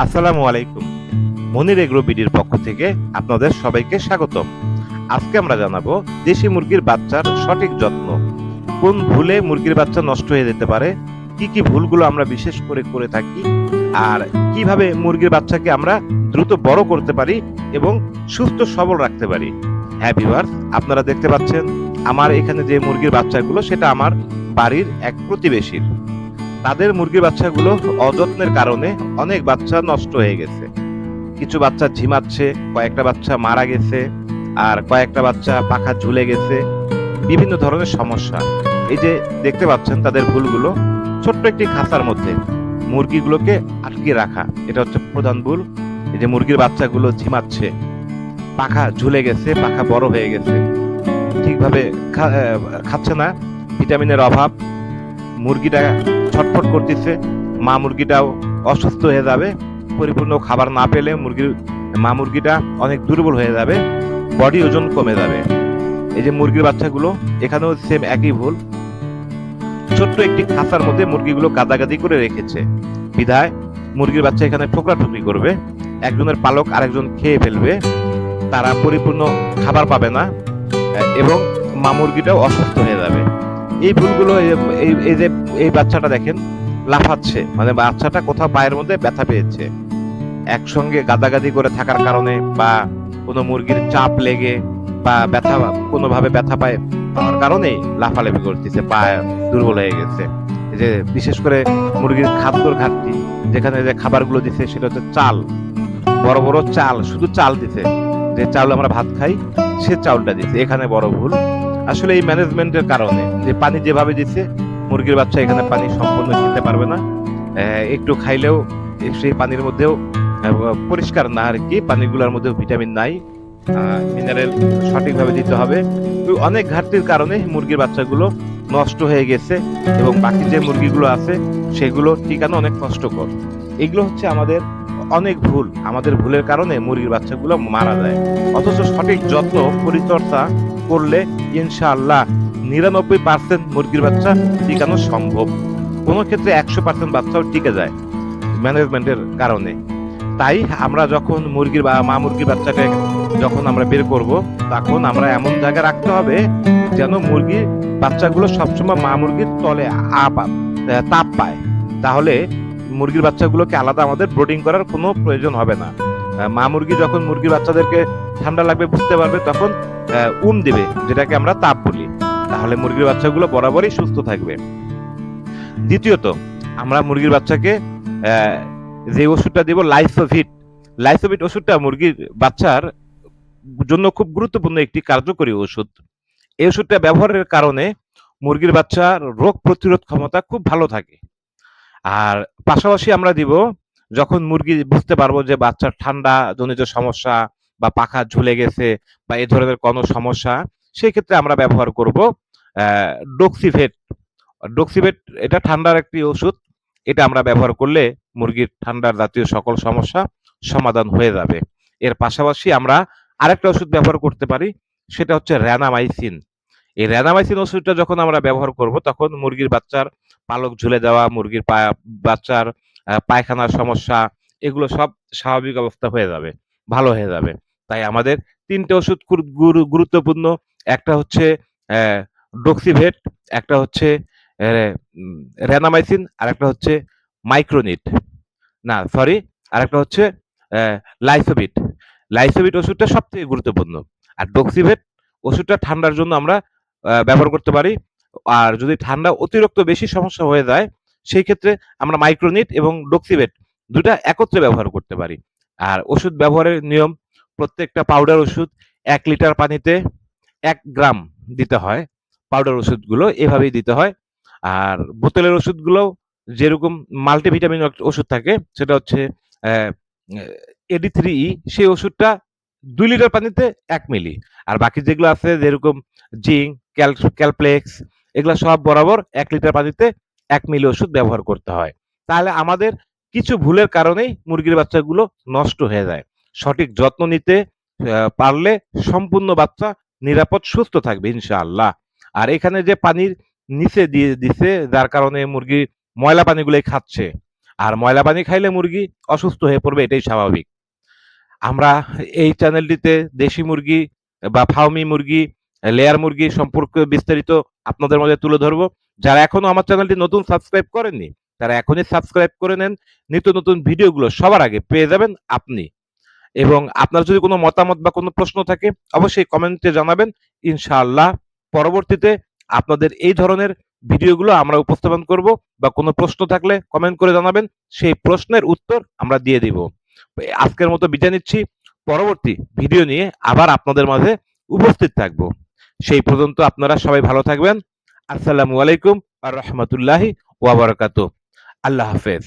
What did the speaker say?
আসসালামু আলাইকুম। মনির এগ্রো বিডির পক্ষ থেকে আপনাদের সবাইকে স্বাগতম। আজকে আমরা জানাব দেশি মুরগির বাচ্চার সঠিক যত্ন। কোন ভুলে মুরগির বাচ্চা নষ্ট হয়ে যেতে পারে? কি কি ভুলগুলো আমরা বিশেষ করে করে থাকি? আর কীভাবে মুরগির বাচ্চাকে আমরা দ্রুত বড় করতে পারি এবং সুস্থ সবল রাখতে পারি? হ্যাঁ ভিউয়ার্স, আপনারা দেখতে পাচ্ছেন, আমার এখানে যে মুরগির বাচ্চাগুলো, সেটা আমার বাড়ির এক প্রতিবেশীর। তাদের মুরগির বাচ্চাগুলো অযত্নের কারণে অনেক বাচ্চা নষ্ট হয়ে গেছে। কিছু বাচ্চা ঝিমাচ্ছে, কয়েকটা বাচ্চা মারা গেছে, আর কয়েকটা বাচ্চা পাখা ঝুলে গেছে। বিভিন্ন ধরনের সমস্যা। এই যে দেখতে পাচ্ছেন তাদের ভুলগুলো, ছোট্ট একটি খাঁচার মধ্যে মুরগিগুলোকে আটকে রাখা। এটা হচ্ছে প্রধান ভুল। এই যে মুরগির বাচ্চাগুলো ঝিমাচ্ছে, পাখা ঝুলে গেছে, পাখা বড় হয়ে গেছে। ঠিকভাবে খাচ্ছে না। ভিটামিনের অভাব। মুরগিটা ছটফট করতেছে। মা মুরগিটাও অসুস্থ হয়ে যাবে। পরিপূর্ণ খাবার না পেলে মুরগির, মা মুরগিটা অনেক দুর্বল হয়ে যাবে। বডি ওজন কমে যাবে। এই যে মুরগির বাচ্চাগুলো, এখানেও সেম একই ভুল। ছোট্ট একটি খাঁচার মধ্যে মুরগিগুলো গাদাগাদি করে রেখেছে। বিধায় মুরগির বাচ্চা এখানে ঠোকরা ঠুকরি করবে। একজনের পালক আরেকজন খেয়ে ফেলবে। তারা পরিপূর্ণ খাবার পাবে না। এবং মা মুরগিটাও অসুস্থ হয়ে যাবে। এই ভুলগুলো এই যে এই বাচ্চাটা দেখেন, লাফাচ্ছে। মানে বাচ্চাটা কোথাও পায়ের মধ্যে ব্যথা পেয়েছে। একসঙ্গে গাদাগাদি করে থাকার কারণে বা কোনো মুরগির চাপ লেগে বা ব্যথা, কোনোভাবে ব্যথা পায়, পাওয়ার কারণেই লাফালাফি করতেছে, পা দুর্বল হয়ে গেছে। যে বিশেষ করে মুরগির খাদ্যর ঘাটতি, যেখানে যে খাবারগুলো দিছে সেটা হচ্ছে চাল। বড় বড় চাল, শুধু চাল দিছে। যে চাল আমরা ভাত খাই, সে চাউলটা দিছে। এখানে বড় ভুল। আসলে এই ম্যানেজমেন্টের কারণে যে পানি যেভাবে দিচ্ছে, মুরগির বাচ্চা এখানে পানি সম্পূর্ণ খেতে পারবে না। একটু খাইলেও সেই পানির মধ্যেও পরিষ্কার না আর কি, পানিগুলোর মধ্যেও ভিটামিন নাই। মিনারেল সঠিকভাবে দিতে হবে। অনেক ঘাটতির কারণে মুরগির বাচ্চাগুলো নষ্ট হয়ে গেছে এবং বাকি যে মুরগিগুলো আছে, সেগুলো টিকানো অনেক কষ্টকর। এগুলো হচ্ছে আমাদের অনেক ভুল। আমাদের ভুলের কারণে মুরগির বাচ্চাগুলো মারা যায়। অথচ সঠিক যত্ন, পরিচর্যা করলে ইনশাআল্লাহ নিরানব্বই পার্সেন্ট মুরগির বাচ্চা টিকানো সম্ভব। কোনো ক্ষেত্রে একশো পার্সেন্ট বাচ্চাও টিকে যায় ম্যানেজমেন্টের কারণে। তাই আমরা যখন মুরগির বা মা মুরগির বাচ্চাকে যখন আমরা বের করব, তখন আমরা এমন জায়গায় রাখতে হবে যেন মুরগির বাচ্চাগুলো সবসময় মা মুরগির তলে তাপ পায়। তাহলে মুরগির বাচ্চাগুলোকে আলাদা আমাদের ব্রোডিং করার কোনো প্রয়োজন হবে না। মা মুরগি যখন মুরগির বাচ্চাদেরকে ঠান্ডা লাগবে, বুঝতে পারবে, তখন উম দিবে, যেটাকে আমরা তাপ বলি। তাহলে মুরগির বাচ্চাগুলো বরাবরই সুস্থ থাকবে। দ্বিতীয়ত, আমরা মুরগির বাচ্চাকে যে ওষুধটা দিব লাইসোভিট লাইসোভিট ওষুধটা মুরগির বাচ্চার জন্য খুব গুরুত্বপূর্ণ একটি কার্যকরী ওষুধ। এই ওষুধটা ব্যবহারের কারণে মুরগির বাচ্চার রোগ প্রতিরোধ ক্ষমতা খুব ভালো থাকে। আর পাশাপাশি আমরা দিব, যখন মুরগি বুঝতে পারব যে বাচ্চার ঠান্ডা, জনিত সমস্যা বা পাখা ঝুলে গেছে বা এই ধরনের কোনো সমস্যা সেই ক্ষেত্রে আমরা ব্যবহার করব ডক্সিভেট। ডক্সিভেট, এটা ঠান্ডার একটি ওষুধ। এটা আমরা ব্যবহার করলে মুরগির ঠান্ডার জাতীয় সকল সমস্যা সমাধান হয়ে যাবে। এর পাশাপাশি আমরা আরেকটা ওষুধ ব্যবহার করতে পারি, সেটা হচ্ছে র্যানামাইসিন। এই র্যানামাইসিন ওষুধটা যখন আমরা ব্যবহার করব, তখন মুরগির বাচ্চার পালক ঝুলে দেওয়া মুরগির বাচ্চার পায়খানার সমস্যা, এগুলো সব স্বাভাবিক অবস্থা হয়ে যাবে, ভালো হয়ে যাবে। তাই আমাদের তিনটে ওষুধ খুব গুরুত্বপূর্ণ। একটা হচ্ছে ডক্সিভেট, একটা হচ্ছে রেনামাইসিন, আর একটা হচ্ছে মাইক্রোনিট। না, সরি, আর একটা হচ্ছে লাইসোবিট। লাইসোবিট ওষুধটা সব থেকে গুরুত্বপূর্ণ। আর ডক্সিভেট ওষুধটা ঠান্ডার জন্য আমরা ব্যবহার করতে পারি। আর যদি ঠান্ডা অতিরিক্ত বেশি সমস্যা হয়ে যায়, সেই ক্ষেত্রে আমরা মাইক্রোনিট এবং ডক্সিভেট দুটা একত্রে ব্যবহার করতে পারি। আর ওষুধ ব্যবহারের নিয়ম প্রত্যেকটা পাউডার ওষুধ এক লিটার পানিতে এক গ্রাম দিতে হয়। পাউডার ওষুধগুলো এভাবেই দিতে হয়। আর বোতলের ওষুধগুলো যেরকম মাল্টিভিটামিন ওষুধ থাকে, সেটা হচ্ছে এডি থ্রি ই সেই ওষুধটা দুই লিটার পানিতে এক মিলি আর বাকি যেগুলো আছে, যেরকম জিঙ্ক ক্যাল ক্যালপ্লেক্স এগুলো সব বরাবর এক লিটার পানিতে এক মিলি ওষুধ ব্যবহার করতে হয়। তাহলে আমাদের কিছু ভুলের কারণেই মুরগির বাচ্চাগুলো নষ্ট হয়ে যায়। সঠিক যত্ন নিতে পারলে সম্পূর্ণ বাচ্চা নিরাপদ, সুস্থ থাকবে, ইনশাআল্লাহ। আর এখানে যে পানির নিচে দিয়ে দিছে, যার কারণে মুরগি ময়লা পানিগুলোই খাচ্ছে। আর ময়লা পানি খাইলে মুরগি অসুস্থ হয়ে পড়বে, এটাই স্বাভাবিক। আমরা এই চ্যানেলটিতে দেশি মুরগি বা ফার্মি মুরগি, লেয়ার মুরগি সম্পর্কে বিস্তারিত আপনাদের মধ্যে তুলে ধরবো। যারা এখনও আমার চ্যানেলটি নতুন সাবস্ক্রাইব করেননি, তারা এখনই সাবস্ক্রাইব করে নেন। নিত্য নতুন ভিডিওগুলো সবার আগে পেয়ে যাবেন আপনি। এবং আপনার যদি কোনো মতামত বা কোনো প্রশ্ন থাকে, অবশ্যই কমেন্টে জানাবেন। ইনশাআল্লাহ পরবর্তীতে আপনাদের এই ধরনের ভিডিওগুলো আমরা উপস্থাপন করব বা কোনো প্রশ্ন থাকলে কমেন্ট করে জানাবেন, সেই প্রশ্নের উত্তর আমরা দিয়ে দিব। আজকের মতো বিদায় নিচ্ছি। পরবর্তী ভিডিও নিয়ে আবার আপনাদের মাঝে উপস্থিত থাকব। সেই পর্যন্ত আপনারা সবাই ভালো থাকবেন। আসসালামু আলাইকুম আর রহমতুল্লাহি ওয়াবারাকাতু আল্লাহ হাফেজ।